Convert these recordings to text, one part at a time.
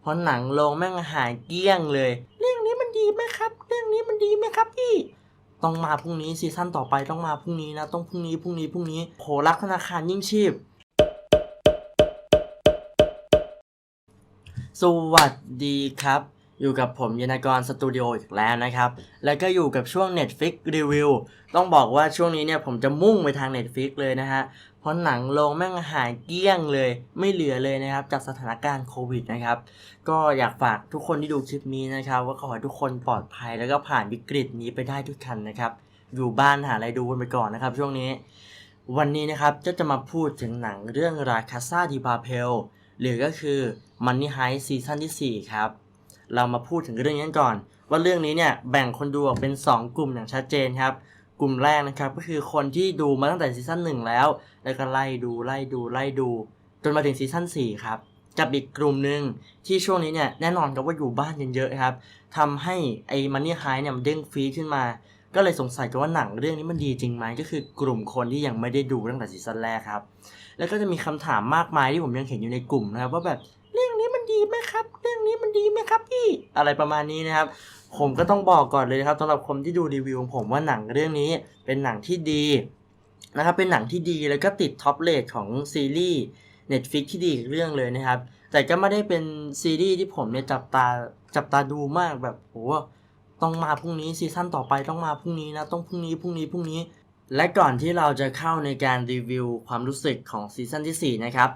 เพราะหนังโรงแม่งหายเกลี้ยงเลย เรื่องนี้มันดีไหมครับ เรื่องนี้มันดีไหมครับพี่ ต้องมาพรุ่งนี้ซีซั่นต่อไปต้องมาพรุ่งนี้นะ ต้องพรุ่งนี้พรุ่งนี้พรุ่งนี้โหรักธนาคารยิ่งชีพ สวัสดีครับ อยู่กับผมยนากรสตูดิโออีกแล้วนะครับ แล้วก็อยู่กับช่วง Netflix Review ต้องบอกว่าช่วงนี้เนี่ยผมจะมุ่งไปทาง Netflix เลยนะฮะ เพราะหนังโรงแม่งหายเกลี้ยงเลย ไม่เหลือเลยนะครับ จากสถานการณ์โควิดนะครับ ก็อยากฝากทุกคนที่ดูคลิปนี้นะครับ ว่าขอให้ทุกคนปลอดภัยแล้วก็ผ่านวิกฤตนี้ไปได้ทุกทันนะครับ อยู่บ้านหาอะไรดูกันไปก่อนนะครับ ช่วงนี้ วันนี้นะครับจะจะมาพูดถึงหนังเรื่องราคาซาดีบาเพลหรือก็คือ Money Heist ซีซั่นที่ 4 ครับ เรามาพูดถึงเรื่องนี้กันก่อน ว่าเรื่องนี้เนี่ยแบ่งคนดูออกเป็น 2 กลุ่มอย่างชัดเจนครับ กลุ่มแรกนะครับก็คือคนที่ดูมาตั้งแต่ซีซั่น1แล้ว แล้วก็ไล่ดูไล่ดูไล่ดู จนมาถึงซีซั่น4ครับกับอีกกลุ่มหนึ่งที่ช่วงนี้เนี่ยแน่นอนครับว่าอยู่บ้านกันเยอะครับทำให้ไอ้มันนี่ไฮเนี่ยมันเด้งฟรีขึ้นมา ก็เลยสงสัยกันว่าหนังเรื่องนี้มันดีจริงไหมก็คือกลุ่มคนที่ยังไม่ได้ดูตั้งแต่ซีซั่นแรกครับ แล้วก็จะมีคำถามมากมายที่ผมยังเห็นอยู่ในกลุ่มนะครับว่าแบบ ดีไหมครับ เรื่องนี้มันดีไหมครับพี่ อะไรประมาณนี้นะครับ ผมก็ต้องบอกก่อนเลยครับสำหรับคนที่ดูรีวิวของผมว่าหนังเรื่องนี้เป็นหนังที่ดีนะครับ เป็นหนังที่ดีแล้วก็ติดท็อปเรทของซีรีส์ Netflix ที่ดีอีกเรื่องเลยนะครับ แต่ก็ไม่ได้เป็นซีรีส์ที่ผมเนี่ยจับตาจับตาดูมากแบบโหต้องมาพรุ่งนี้ซีซั่นต่อไปต้องมาพรุ่งนี้นะต้องพรุ่งนี้พรุ่งนี้พรุ่งนี้ และก่อนที่เราจะเข้าในการรีวิวความรู้สึกของซีซั่นที่ 4 นะครับ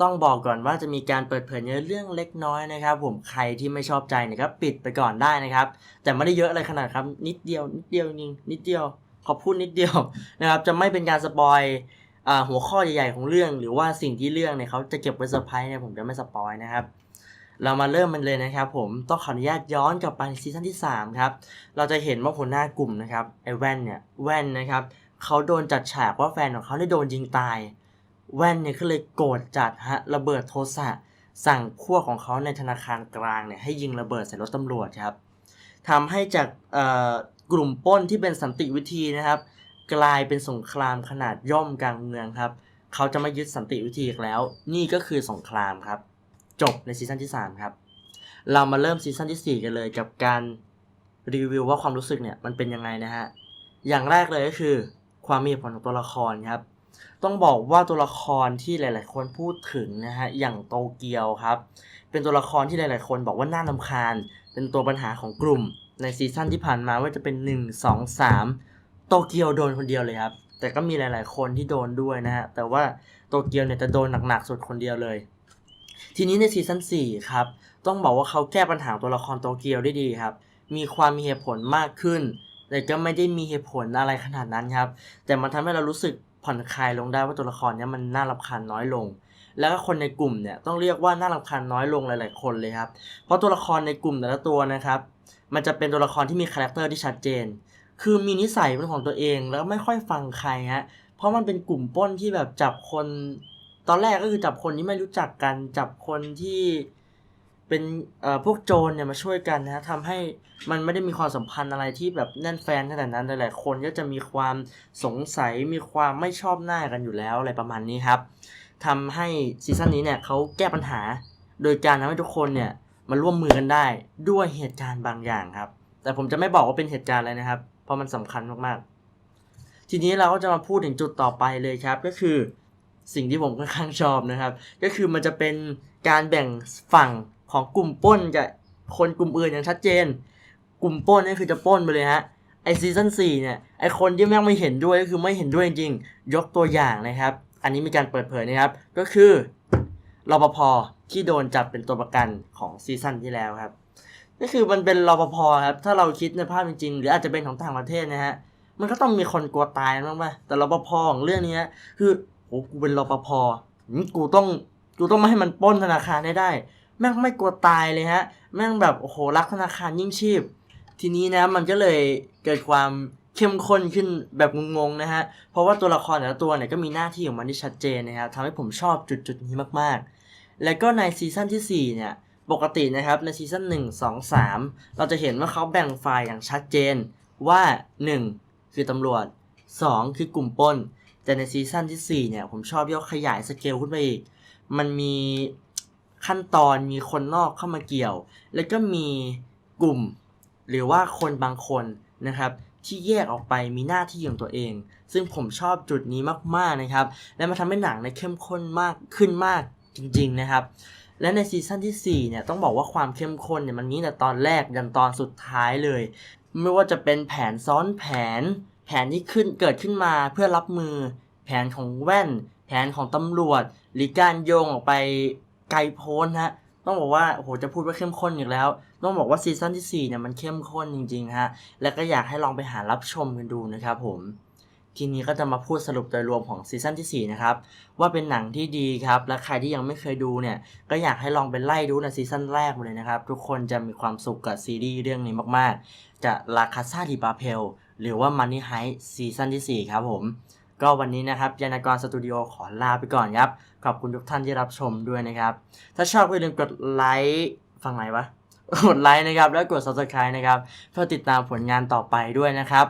ต้องบอกก่อนว่าจะมีการเปิดเผยเนื้อเรื่องเล็กน้อยนะครับ ผมใครที่ไม่ชอบใจเนะครับปิดไปก่อนได้นะครับ แต่ไม่ได้เยอะอะไรขนาดครับ นิดเดียวนิดเดียวจริงนิดเดียว ขอพูดนิดเดียวนะครับ จะไม่เป็นการสปอยอ่าหัวข้อใหญ่ๆของเรื่อง หรือว่าสิ่งที่เรื่องเนี่ยเขาจะเก็บไว้เซอร์ไพรส์เนี่ยผมจะไม่สปอยนะครับเรามาเริ่มมันเลยนะครับผมต้องขออนุญาตย้อนกลับไปซีซั่นที่ 3 ครับ เราจะเห็นว่าหัวหน้ากลุ่มนะครับไอ้แว่นเนี่ยแว่นนะครับเขาโดนจัดฉากว่าแฟนของเขาได้โดนยิงตาย แว่นเนี่ยก็เลยโกรธจัดฮะระเบิดโทสะสั่งพวกของเขาในธนาคารกลางเนี่ยให้ยิงระเบิดใส่รถตำรวจครับทำให้จากกลุ่มป้นที่เป็นสันติวิธีนะครับ กลายเป็นสงครามขนาดย่อมกลางเมืองครับ เขาจะไม่ยึดสันติวิธีอีกแล้ว นี่ก็คือสงครามครับ จบในซีซั่นที่ 3 ครับ เรามาเริ่มซีซั่นที่ 4 กันเลยกับการรีวิวว่าความรู้สึกเนี่ยมันเป็นยังไงนะฮะอย่างแรกเลยก็คือความมีผลของตัวละครครับ ต้องบอกว่าตัวละครที่หลาย ๆ คนพูดถึงนะฮะอย่างโตเกียวครับ เป็นตัวละครที่หลาย ๆ คนบอกว่าน่ารำคาญ เป็นตัวปัญหาของกลุ่ม ในซีซั่นที่ผ่านมาว่าจะเป็น 1 2 3 โตเกียวโดนคนเดียวเลยครับ แต่ก็มีหลาย ๆ คนที่โดนด้วยนะฮะแต่ว่าโตเกียวเนี่ยจะโดนหนัก ๆ สุดคนเดียวเลย ทีนี้ในซีซั่น4ครับต้องบอกว่าเขาแก้ปัญหาตัวละครโตเกียวได้ดีครับ มีความมีเหตุผลมากขึ้นแต่ก็ไม่ได้มีเหตุผลอะไรขนาดนั้นครับ แต่มันทำให้เรารู้สึก ผ่อนคลายลงได้ว่าตัวละครเนี้ยมันน่ารำคาญน้อยลง แล้วก็คนในกลุ่มเนี่ยต้องเรียกว่าน่ารำคาญน้อยลงหลาย ๆ คนเลยครับ เพราะตัวละครในกลุ่มแต่ละตัวนะครับ มันจะเป็นตัวละครที่มีคาแรคเตอร์ที่ชัดเจน คือมีนิสัยเป็นของตัวเองแล้วไม่ค่อยฟังใครฮะ เพราะมันเป็นกลุ่มป้นที่แบบจับคน ตอนแรกก็คือจับคนที่ไม่รู้จักกัน จับคนที่ เป็นเอ่อพวกโจรเนี่ยมาช่วยกันนะฮะทำให้มันไม่ได้มีความสัมพันธ์อะไรที่แบบแน่นแฟนขนาดนั้นหลายๆคนก็จะมีความสงสัยมีความไม่ชอบหน้ากันอยู่แล้วอะไรประมาณนี้ครับทำให้ซีซั่นนี้เนี่ยเขาแก้ปัญหา โดยการทำให้ทุกคนเนี่ยมาร่วมมือกันได้ด้วยเหตุการณ์บางอย่างครับ แต่ผมจะไม่บอกว่าเป็นเหตุการณ์อะไรนะครับ เพราะมันสำคัญมากๆ ทีนี้เราก็จะมาพูดถึงจุดต่อไปเลยครับก็คือสิ่งที่ผมค่อนข้างชอบนะครับ ก็คือมันจะเป็นการแบ่งฝั่ง ของกลุ่มป้นกับคนกลุ่มอื่นอย่างชัดเจน กลุ่มป้นนี่คือจะป้นไปเลยฮะไอซีซั่นสี่เนี่ยไอคนที่แม่งไม่เห็นด้วยก็คือไม่เห็นด้วยจริงๆยกตัวอย่างนะครับ อันนี้มีการเปิดเผยนะครับ ก็คือรปภที่โดนจับเป็นตัวประกันของซีซั่นที่แล้วครับก็คือมันเป็นรปภครับถ้าเราคิดในภาพจริงๆ หรืออาจจะเป็นของต่างประเทศนะฮะมันก็ต้องมีคนกลัวตายบ้างป่ะแต่รปภของเรื่องนี้นะคือโหกูเป็นรปภกูต้องกูต้องไม่ให้มันป้นธนาคารได้ได้ แม่งไม่กลัวตายเลยฮะ แม่งแบบโอ้โหรักธนาคารยิ่งชีพ ทีนี้นะมันก็เลยเกิดความเข้มข้นขึ้นแบบงงๆนะฮะ เพราะว่าตัวละครแต่ละตัวเนี่ยก็มีหน้าที่ของมันที่ชัดเจนนะครับทำให้ผมชอบจุดๆนี้มากๆ แล้วก็ในซีซั่นที่ 4 เนี่ย ปกตินะครับในซีซั่น1 2 3 เราจะเห็นว่าเขาแบ่งฝ่ายอย่างชัดเจนว่า 1 คือตำรวจ 2 คือกลุ่มปล้น แต่ในซีซั่นที่ 4 เนี่ยผมชอบยกขยายสเกลขึ้นไปอีก มันมี ขั้นตอนมีคนนอกเข้ามาเกี่ยว แล้วก็มีกลุ่ม หรือว่าคนบางคนนะครับ ที่แยกออกไปมีหน้าที่ของตัวเอง ซึ่งผมชอบจุดนี้มากๆนะครับ และมาทำให้หนังเนี่ยเข้มข้นมากขึ้นมากจริง ๆนะครับ และในซีซั่นที่4เนี่ยต้องบอกว่าความเข้มข้นเนี่ยมันนี้แต่ตอนแรกยันตอนสุดท้ายเลย ไม่ว่าจะเป็นแผนซ้อนแผน แผนที่ขึ้นเกิดขึ้นมาเพื่อรับมือ แผนของแว่น แผนของตำรวจ หรือการโยงออกไป ไกลโพ้นฮะต้องบอกว่าโอ้โหจะพูดว่าเข้มข้นอีกแล้ว ต้องบอกว่าซีซั่นที่4เนี่ยมันเข้มข้นจริงๆฮะและก็อยากให้ลองไปหารับชมกันดูนะครับผมทีนี้ก็จะมาพูดสรุปโดยรวมของซีซั่นที่ 4 นะครับ ว่าเป็นหนังที่ดีครับ และใครที่ยังไม่เคยดูเนี่ย ก็อยากให้ลองไปไล่ดูในซีซั่นแรกเลยนะครับ ทุกคนจะมีความสุขกับซีรีส์เรื่องนี้มากๆ จะลาคาซาดิบาเพลหรือว่ามันนี่ไฮซีซั่นที่ 4 ครับผม ก็วันนี้นะครับยานากรสตูดิโอขอลาไปก่อนครับ ขอบคุณทุกท่านที่รับชมด้วยนะครับ ถ้าชอบก็อย่าลืมกดไลค์ฟังไหนวะกดไลค์นะครับ แล้วกด subscribe นะครับ เพื่อติดตามผลงานต่อไปด้วยนะครับ